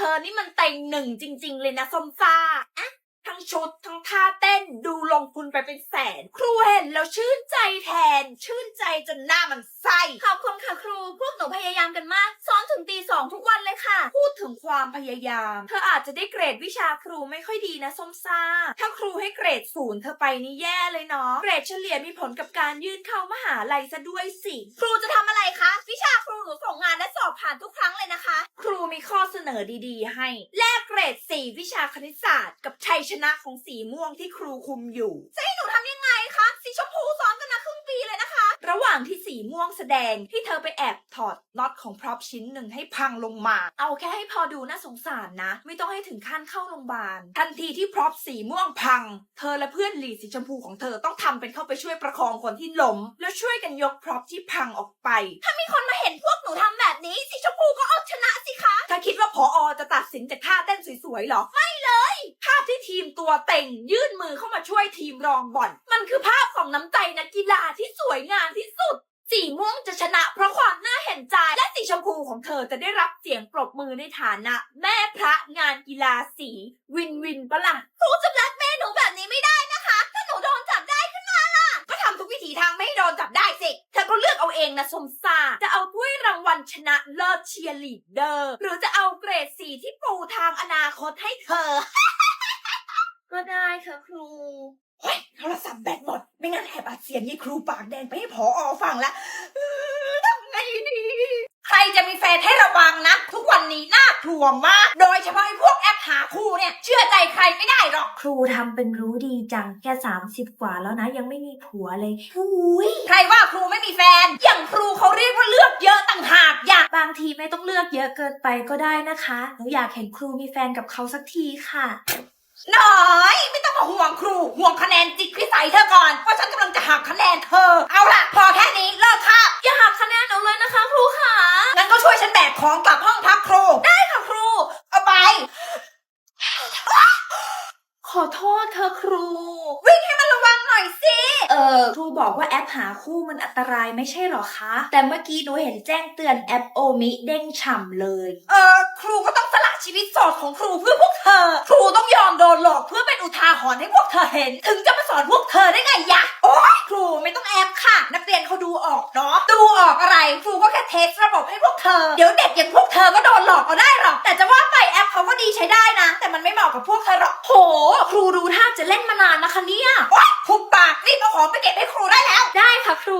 เธอนี่มันเต็งหนึ่งจริง ๆ เลยนะฟอมซ่าอะทั้ง ชุดทั้งท่าเต้นดูลงทุนไปเป็นแสน ครูเห็นแล้วชื่นใจแทน ชื่นใจจนหน้ามันไส้ขอบคุณค่ะครู พวกหนูพยายามกันมากซ้อนถึงตีสองทุกวันเลยค่ะ พูดถึงความพยายาม เธออาจจะได้เกรดวิชาครูไม่ค่อยดีนะส้มซ่า ถ้าครูให้เกรดศูนย์เธอไปนี่แย่เลยเนาะเกรดเฉลี่ยมีผลกับการยื่นเข้ามหาลัยซะด้วยสิครูจะทำอะไรคะ วิชาครูหนูส่งงานและสอบผ่านทุกครั้งเลยนะคะ ครูมีข้อเสนอดีๆ ให้แลกเกรด4วิชาคณิตศาสตร์กับชัยชนะของสีม่วงที่ครูคุมอยู่ จะให้หนูทำยังไงคะ สีชมพูซ้อนกันมาครึ่งปีเลยนะคะ ระหว่างที่สีม่วงแสดงที่เธอไปแอบถอดน็อตของพร็อพชิ้นหนึ่งให้พังลงมา เอาแค่ให้พอดูน่าสงสารนะ ไม่ต้องให้ถึงขั้นเข้าโรงพยาบาล ทันทีที่พร็อพสีม่วงพัง เธอและเพื่อนหลีดสีชมพูของเธอต้องทำเป็นเข้าไปช่วยประคองคนที่ล้มแล้วช่วยกันยกพร็อพที่พังออกไป ถ้ามีคนมาเห็นพวกหนูทำแบบนี้สีชมพูก็เอาชนะสิคะถ้าคิดว่าพออจะตัดสินจากท่าเต้นสวยๆเหรอไม่เลย ภาพที่ทีม ตัวเต็งยื่นมือเข้ามาช่วยทีมรองบอลมันคือภาพของน้ำใจนักกีฬาที่สวยงามที่สุด สีม่วงจะชนะเพราะความน่าเห็นใจ และสีชมพูของเธอจะได้รับเสียงปรบมือในฐานะ แม่พระงานกีฬาสี วินวินปะล่ะครูจะรักแม่หนูแบบนี้ไม่ได้นะคะ ถ้าหนูโดนจับได้ขึ้นมาล่ะ ก็ทำทุกวิถีทางไม่ให้โดนจับได้สิเธอก็เลือกเอาเองนะสมซาจะเอาถ้วยรางวัลชนะเลิศเชียร์ลีดเดอร์ หรือจะเอาเกรดสีที่ปูทางอนาคตให้เธอ ก็ได้ค่ะครู เฮ้ยโทรศัพท์แบตหมด ไม่งั้นแอบอัดเสียงยี่ครูปากแดงไปให้พออฟังละเออทำไงดี ใครจะมีแฟนให้ระวังนะ ทุกวันนี้น่ากลัวมาก โดยเฉพาะไอ้พวกแอปหาคู่เนี่ย เชื่อใจใครไม่ได้หรอก ครูทำเป็นรู้ดีจังแค่สามสิบกว่าแล้วนะ ยังไม่มีผัวเลยอุ้ยใครว่าครูไม่มีแฟน อย่างครูเขาเรียกว่าเลือกเยอะต่างหากอยากบางทีไม่ต้องเลือกเยอะเกินไปก็ได้นะคะหนูอยากเห็นครูมีแฟนกับเขาสักทีค่ะ น้อย ไม่ต้องมาห่วงครู ห่วงคะแนนจิตพิสัยเธอก่อนเพราะฉันกำลังจะหักคะแนนเธอ เอาล่ะ พอแค่นี้เลิกค่ะอย่าหักคะแนนหนูเลยนะคะครูค่ะงั้นก็ช่วยฉันแบกของกลับห้องพักครู ได้ค่ะครู เอาไป ขอโทษค่ะครู วิ่งให้มันระวังหน่อยสิ เออครูบอกว่าแอปหาคู่มันอันตรายไม่ใช่หรอคะ แต่เมื่อกี้หนูเห็นแจ้งเตือนแอปโอมิเด้งฉ่ำเลย เออ ครูก็ต้องสละชีวิตโสดของครูเพื่อพวกเธอ ครูต้องยอมโดนหลอกเพื่อเป็นอุทาหรณ์ให้พวกเธอเห็น ถึงจะมาสอนพวกเธอได้ไงยะ โอ๊ยครูไม่ต้องแอบค่ะ นักเรียนเขาดูออกเนาะ ดูออกอะไร ครูก็แค่เทสระบบให้พวกเธอ เดี๋ยวเด็กอย่างพวกเธอก็โดนหลอกเอาได้หรอก แต่จะว่าไปแอปเขาก็ดีใช้ได้นะ แต่มันไม่เหมาะกับพวกเธอหรอกโห ครูดูท่าจะเล่นมานานนะคะเนี่ยโอ๊ยทุบปากรีบเอาของไปเก็บให้ครูได้แล้ว ได้ค่ะครู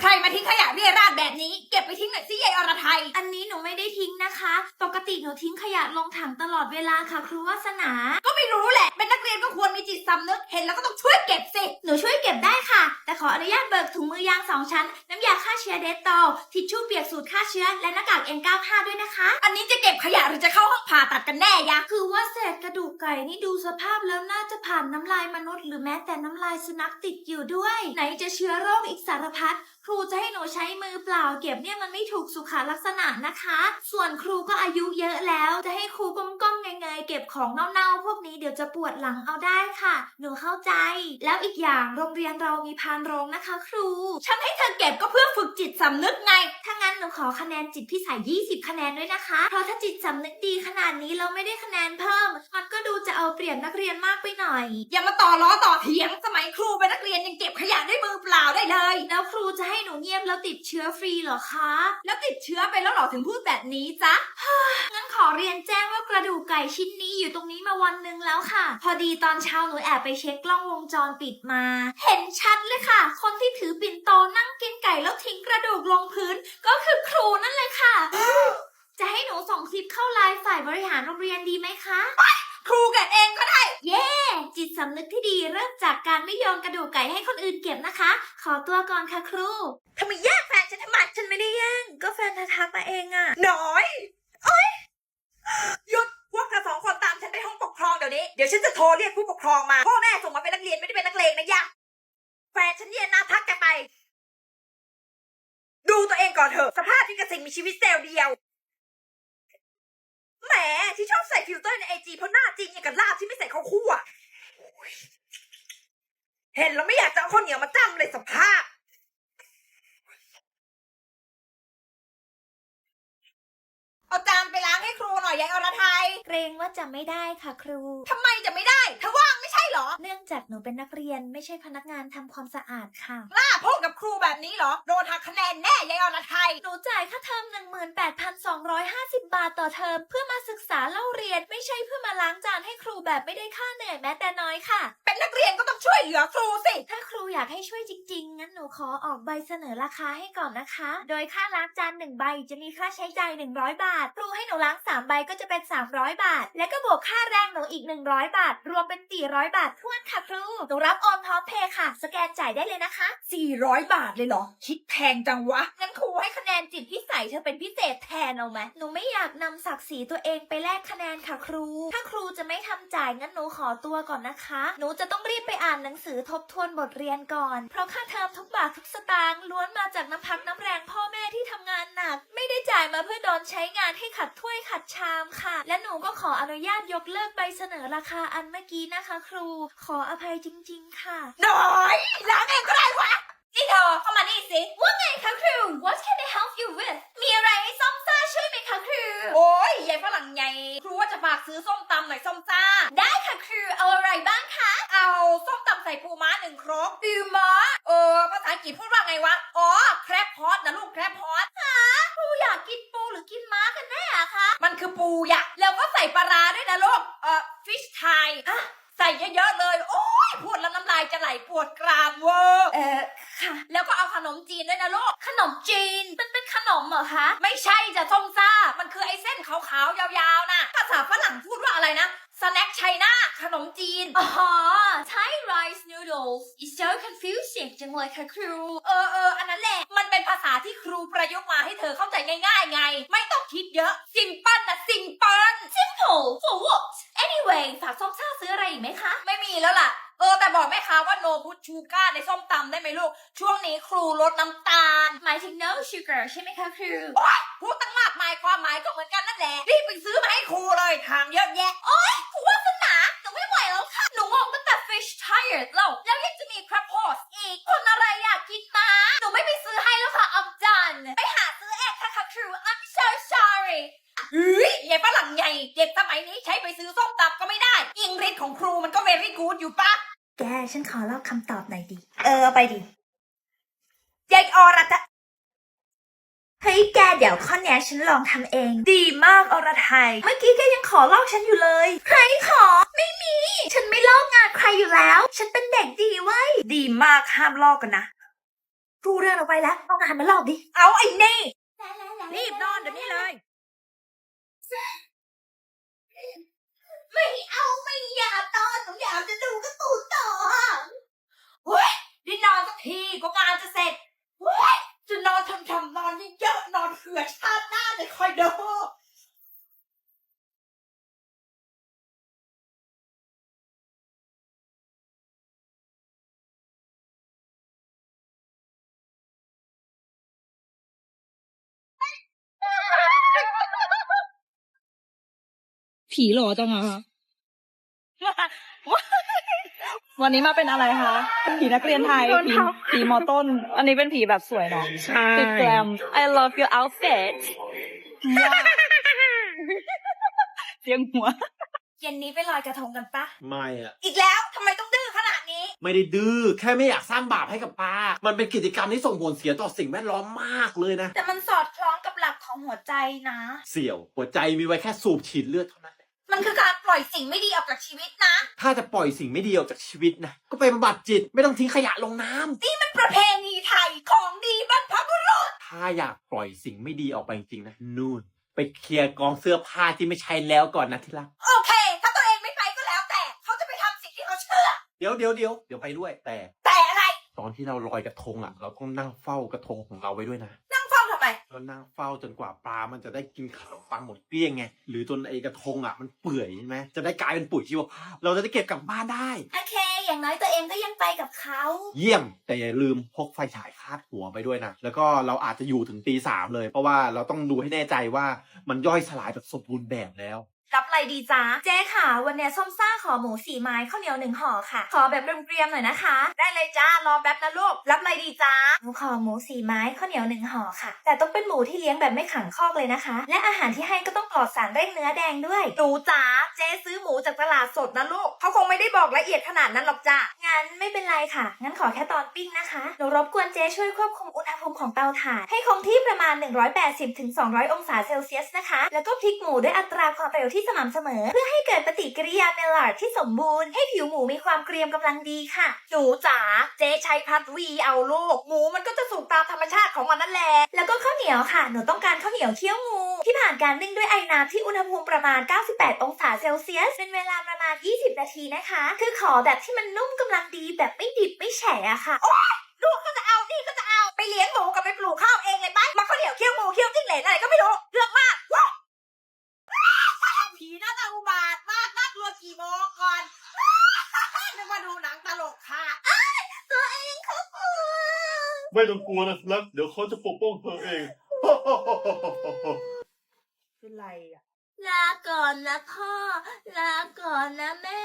ใครมาทิ้งขยะเรี่ยราดแบบนี้ เก็บไปทิ้งหน่อยสิยายอรไทย อันนี้หนูไม่ได้ทิ้งนะคะ ปกติหนูทิ้งขยะลงถังตลอดเวลาค่ะ ครูวาสนา ก็ไม่รู้แหละ เป็นนักเรียนก็ควรมีจิตสำนึก เห็นแล้วก็ต้องช่วยเก็บสิ หนูช่วยเก็บได้ค่ะ แต่ขออนุญาตเบิกถุงมือยางสองชั้น น้ำยาฆ่าเชื้อเดตตอลทิชชู่เปียกสูตรฆ่าเชื้อ และหน้ากาก N95 ด้วยนะคะ อันนี้จะเก็บขยะหรือจะเข้าห้องผ่าตัดกันแน่ยะ คือว่าเศษกระดูกไก่นี่ดูสภาพแล้วน่าจะผ่านน้ำลายมนุษย์ หรือแม้แต่น้ำลายสุนัขติดอยู่ด้วย ไหนจะเชื้อโรคอีกสารพัด ครูจะให้หนูใช้มือเปล่าเก็บเนี่ยมันไม่ถูกสุขลักษณะนะคะ ส่วนครูก็อายุเยอะแล้ว จะให้ครูก้มๆเงยๆเก็บของเน่าๆพวกนี้เดี๋ยวจะปวดหลังเอาได้ค่ะ หนูเข้าใจ แล้วอีกอย่างโรงเรียนเรามีพานโรงนะคะ ครู ฉันให้เธอเก็บก็เพื่อฝึกจิตสำนึกไง ถ้างั้นหนูขอคะแนนจิตพิสัย 20 คะแนนด้วยนะคะ เพราะถ้าจิตสำนึกดีขนาดนี้เราไม่ได้คะแนนเพิ่ม มันก็ดูจะเอาเปรียบนักเรียนมากไปหน่อย อย่ามาต่อล้อต่อเถียง สมัยครูเป็นนักเรียนยังเก็บขยะด้วยมือเปล่าได้เลยแล ครูจะให้หนูเงียบแล้วติดเชื้อฟรีเหรอคะ แล้วติดเชื้อไปแล้วหรอถึงพูดแบบนี้จ๊ะงั้นขอเรียนแจ้งว่ากระดูกไก่ชิ้นนี้อยู่ตรงนี้มาวันหนึ่งแล้วค่ะ พอดีตอนเช้าหนูแอบไปเช็คกล้องวงจรปิดมา เห็นชัดเลยค่ะ คนที่ถือปิ่นโตนั่งกินไก่แล้วทิ้งกระดูกลงพื้น ก็คือครูนั่นเลยค่ะ จะให้หนูส่งคลิปเข้าไลน์ฝ่ายบริหารโรงเรียนดีไหมคะ ครูเก็บเองก็ได้ จิตสำนึกที่ดีเริ่มจากการไม่โยนกระดูกไก่ให้คนอื่นเก็บนะคะ ขอตัวก่อนค่ะครูทำไมแย่งแฟนฉันทำไมฉันไม่ได้แย่งก็แฟนเธอทักมาเองอะน้อยโอ๊ยหยุดพวกเธอสองคนตามฉันไปห้องปกครองเดี๋ยวนี้เดี๋ยวฉันจะโทรเรียกผู้ปกครองมาพ่อแม่ส่งมาเป็นนักเรียนไม่ได้เป็นนักเลงนะยะแฟนฉันเนี่ยนะทักแกไป ดูตัวเองก่อนเถอะสภาพที่กระสิงมีชีวิตเซลล์เดียวแหมที่ชอบใส่ฟิลเตอร์ในไอจีเพราะหน้าจริงอย่างกับลาบที่ไม่ใส่ข้าวคั่ว เห็นแล้วไม่อยากจะเอาข้าวเหนียวมาจ้ำเลยสภาพาจานไปล้างให้ครูหน่อยยายอรเกรงว่าจะไม่ได้ค่ะครู ทำไมจะไม่ได้เธอว่างไม่ใช่เหรอเนื่องจากหนูเป็นนักเรียนไม่ใช่พนักงานทำความสะอาดค่ะ กล้าพูดกับครูแบบนี้เหรอ โดนหักคะแนนแน่ยายอรไทย หนูจ่ายค่าเทอม 18,250 บาทต่อเทอม เพื่อมาศึกษาเล่าเรียนไม่ใช่เพื่อมาล้างจานให้ครูแบบไม่ได้ค่าเหนื่อยแม้แต่น้อยค่ะเป็ นนักเรียนก็ต้องช่วยเหลือครูสิ ถ้าครูอยากให้ช่วยจริงๆ งั้นหนูขอออกใบเสนอราคาให้ก่อนนะคะ โดยค่าล้างจาน1ใบจะมีค่าใช้จ่าย100 บาท ครูให้หนูล้าง3ใบก็จะเป็น 300 บาท และก็บวกค่าแรงหนูอีก 100 บาท รวมเป็น 400 บาททวนค่ะครู หนูรับออนท็อปเพย์ค่ะ สแกนจ่ายได้เลยนะคะ 400 บาทเลยเหรอ คิดแพงจังวะ งั้นครูให้คะแนนจิตพิสัยเธอเป็นพิเศษแทนเอาไหมหนูไม่อยากนำศักดิ์ศรีตัวเองไปแลกคะแนนค่ะครู ถ้าครูจะไม่ทำจ่ายงั้นหนูขอตัวก่อนนะคะ หนูจะต้องรีบไปอ่านหนังสือทบทวนบทเรียนก่อน เพราะค่าเทอมทุกบาททุกสตางค์ล้วนมาจากน้ำพักน้ำแรงพ่อแม่ที่ทำงานหนัก ไม่ได้จ่ายมาเพื่อโดนใช้งานให้ขัดถ้วยขัดชามค่ะ และหนูก็ขออนุญาตยกเลิกใบเสนอราคาอันเมื่อกี้นะคะ ครู ขออภัยจริง ๆ ค่ะน้อยล้างเองก็ได้วะนี่เธอเข้ามานี่สิว่าไงคะครู What can I help you with มีอะไรให้ซ่อมซ่าช่วยไหมคะครูโอ้ยยายฝรั่งใหญ่ครูว่าจะฝากซื้อส้มตำหน่อยส้มจ้า ได้ค่ะครูเอาอะไรบ้างคะ เอาส้มตำใส่ปูม้าหนึ่งครกปูม้าเออภาษาอังกฤษพูดว่าไงวะอ๋อ ขาวๆยาวๆนะภาษาฝรั่งพูดว่าอะไรนะสแน็คไชน่าขนมจีน อ๋อ Thai rice noodles is so confusing จังเลยค่ะครู เออเอออันนั้นแหละ มันเป็นภาษาที่ครูประยุกต์มาให้เธอเข้าใจง่ายๆไง ไม่ต้องคิดเยอะซิมเปิลนะซิมเปิล simple for what anyway ฝากส้มซ่าซื้ออะไรอีกไหมคะ ไม่มีแล้วล่ะ เออ แต่บอกแม่ค้าว่าโนพุชชูก้าในส้มตำได้ไหมลูก ช่วงนี้ครูลดน้ำตาล หมายถึง no sugar ใช่ไหมคะครู โอ๊ยพูดตั้งมาก มายความหมายก็เหมือนกันนั่นแหละรีบไปซื้อมาให้ครูเลยทางเยอะแยะครูวาสนาหนูไม่ไหวแล้วค่ะ หนูงงตั้งแต่ fish tired แล้วแล้วยังจะมีครับโพสอีก คนอะไรอยากกินม้าหนูไม่ไปซื้อให้แล้วค่ะ I'm done ไปหาซื้อเองค่ะค่ะครู I'm so sorry เฮ้ยยายฝรั่งใหญ่ เด็กสมัยนี้ใช้ไปซื้อส้มตำก็ไม่ได้อังกฤษของครูมันก็ very good อยู่ปะแกฉันขอเล่าคำตอบหน่อยดิ เออไปดิยายอรจะเฮ้ ยแกเดี๋ยวข้อเนี้ยฉันลองทำเอง ดีมากอรไทย เมื่อกี้แกยังขอลอกฉันอยู่เลยใครขอ ไม่มี ฉันไม่ลอกงานใครอยู่แล้ว ฉันเป็นเด็กดีไว้ยดีมากห้ามลอกกันนะครูเดินออกไปแล้วเอางานมาลอกดิ เอาไอ้นี่รีบนอนเดี๋ยวนี้เลย ไม่เอาไม่อยากนอนหนูอยากจะดูการ์ตูนต่อเฮ้ยได้นอนสักทีก็งานจะเสร็จเฮ้ยจะนอนทำๆนอนเยอะๆนอนเผื่อชาติหน้าเลยคอยดูผีหล่อจังอะคะ วันนี้มาเป็นอะไรคะ ผีนักเรียนไทย ผีผีมอต้น อันนี้เป็นผีแบบสวยเนาะใช่ติดแกรม I love your outfit ว้าวเสียงหัว เย็นนี้ไปลอยกระทงกันปะ ไม่อะอีกแล้วทำไมต้องดื้อขนาดนี้ ไม่ได้ดื้อ แค่ไม่อยากสร้างบาปให้กับป้า มันเป็นกิจกรรมที่ส่งผลเสียต่อสิ่งแวดล้อมมากเลยนะ แต่มันสอดคล้องกับหลักของหัวใจนะ เสี่ยว หัวใจมีไว้แค่สูบฉีดเลือดเท่านั้นแหละ มันคือการปล่อยสิ่งไม่ดีออกจากชีวิตนะ ถ้าจะปล่อยสิ่งไม่ดีออกจากชีวิตนะ ก็ไปบำบัดจิตไม่ต้องทิ้งขยะลงน้ำมันประเพณีไทยของดีบรรพบุรุษถ้าอยากปล่อยสิ่งไม่ดีออกไปจริงๆนะนู่น ไปเคลียร์กองเสื้อผ้าที่ไม่ใช้แล้วก่อนนะที่รัก โอเค ถ้าตัวเองไม่ไปก็แล้วแต่เขาจะไปทำสิ่งที่เขาเชื่อ เดี๋ยวเดี๋ยวเดี๋ยวเดี๋ยวไปด้วยแต่ แต่อะไร ตอนที่เราลอยกระทงอะ เราต้องนั่งเฝ้ากระทงของเราไว้ด้วยนะ นั่งเฝ้าทำไมเรานั่งเฝ้าจนกว่าปลามันจะได้กินขนมปังหมดเกลี้ยงไง หรือจนไอ้กระทงอะมันเปื่อยใช่ไหมจะได้กลายเป็นปุ๋ยชีวภาพ เราจะได้เก็บกลับบ้านได้ โอเค อย่างน้อยตัวเองก็ยังไปกับเขา เยี่ยม แต่อย่าลืมพกไฟฉายคาดหัวไปด้วยนะ แล้วก็เราอาจจะอยู่ถึงตีสามเลย เพราะว่าเราต้องดูให้แน่ใจว่ามันย่อยสลายแบบสมบูรณ์แบบแล้ว รับอะไรดีจ๊ะเจ๊ค่ะ วันเนี้ยส้มซ่าขอหมูสี่ไม้ข้าวเหนียวหนึ่งห่อค่ะ ขอแบบเรียมๆหน่อยนะคะ ได้เลยจ้ารอแป๊บนะลูก รับอะไรดีจ้าหนูขอหมูสี่ไม้ข้าวเหนียวหนึ่งห่อค่ะ แต่ต้องเป็นหมูที่เลี้ยงแบบไม่ขังคอกเลยนะคะ และอาหารที่ให้ก็ต้องปลอดสารเร่งเนื้อแดงด้วยหนูจ๋าเจ๊ซื้อหมูจากตลาดสดนะลูกเขาคงไม่ได้บอกละเอียดขนาดนั้นหรอกจ้างั้นไม่เป็นไรค่ะ งั้นขอแค่ตอนปิ้งนะคะหนูรบกวนเจ๊ช่วยควบคุมอุณหภูมิของเตาถ่านให้คงที่ประมาณ 180-200ถึง200องศาเซลเซียสนะคะ แล้วก็พลิกหมูด้วยอัตราความเร็วที่สม่ำเสมอ เพื่อให้เกิดปฏิกิริยาเมลลาร์ดที่สมบูรณ์ให้ผิวหมูมีความเกรียมกำลังดีค่ะ หนูจ๋าเจ๊ใช้พัดวีเอาลูก หมูมันก็จะสุกตามธรรมชาติของมันนั่นแหละแล้วก็ข้าวเหนียวค่ะ หนูต้องการข้าวเหนียวเคี่ยวงูที่ผ่านการนึ่งด้วยไอ้น้ำที่อุณหภูมิประมาณ 98 องศาเซลเซียส เป็นเวลาประมาณ 20 นาทีนะคะ คือขอแบบที่มันนุ่มกำลังดีแบบไม่ดิบไม่แฉะค่ะ ลูกก็จะเอานี่ก็จะเอาไปเลี้ยงหมูกับไปปลูกข้าวเองเลยไปมาข้าวเหนียวเคี่ยวหมูเคี่ยวจิ้งเหลนอะไรก็ไม่รู้เรื่องมากว้าวผีน่าจะอุบาทมากน่ากลัวกี่โมงก่อนนึกว่าดูหนังตลกค่ะ ไม่ต้องกลัวนะครับ เดี๋ยวเขาจะปกป้องเธอเอง เป็นไรอะ ลาก่อนนะพ่อ ลาก่อนนะแม่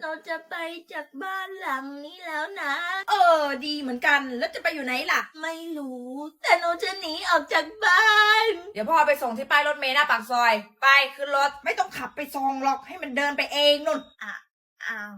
เราจะไปจากบ้านหลังนี้แล้วนะ เออ ดีเหมือนกันแล้วจะไปอยู่ไหนล่ะ ไม่รู้ แต่หนูจะหนีออกจากบ้าน เดี๋ยวพ่อไปส่งที่ป้ายรถเมล์หน้าปากซอย ไปขึ้นรถไม่ต้องขับไปส่งหรอกให้มันเดินไปเองนุ่นอะอ้าว